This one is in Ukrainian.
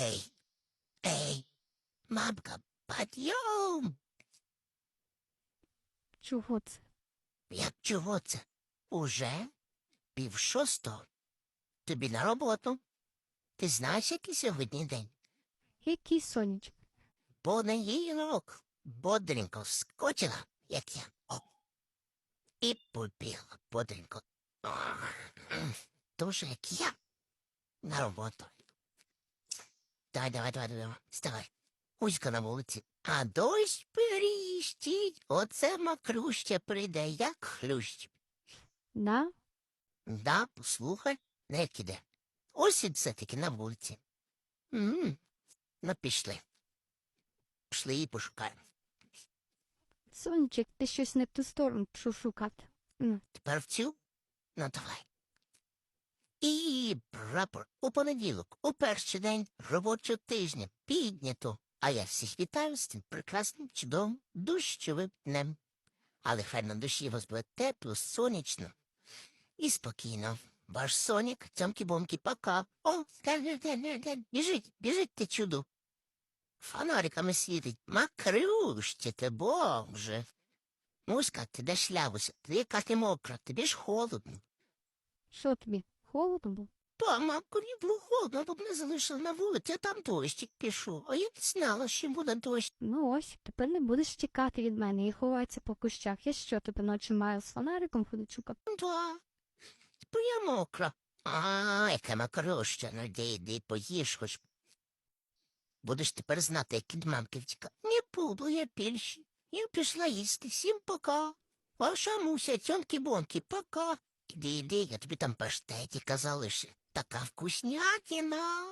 Ей, ей, мамка, підйом! Чого це? Як чого це? Уже пів шостого. Тобі на роботу. Ти знаєш, який сьогодні день? Який сонечок? Понеділок. Бодренько вскочила, як я. О. І побігла бодренько. Дуже як я. На роботу. Давай, давай, давай, давай. Вставай. Узько на вулиці. А дощ періщить. Оце макруща прийде, як хлющ. Да? Да, послухай, не киде. Ось і це таки на вулиці. м Ну, пішли. Пішли і пошукаємо. Сонечек, ти щось не в ту сторону пішов шукати. М, Тепер в цю? Ну, давай. І прапор у понеділок, у перший день робочого тижня, піднято. А я всіх вітаю з цим прекрасним, чудовим, дощовим днем. Але хай на душі вас буде тепло, сонячно і спокійно. Ваш сонік, цьомкі-бомкі, пока. О, біжить, біжить ти чудо. Фонариками світить. Макрюще ти, боже. Муська, ти де шлявуся? Ти яка ти мокра, тобі ж холодно. Що тобі? Холодно було? Та, мамку, не було холодно, бо мене залишили на вулиці, а там дощик пішов. А я не знала, що буде дощ. Ну ось, тепер не будеш тікати від мене і ховатися по кущах. Я що, тебе ночі маю з фонариком ходити шукати? Да. Тепер я мокра. А, яка макроща, ну йди, йди, поїж хоч. Будеш тепер знати, як від мамки втіка. Не буду я більше. Я пішла їсти. Всім пока. Ваша муся, тьонки-бонки, пока. Іди, іди, я тобі там паштетіка залишив. Така вкуснятіна.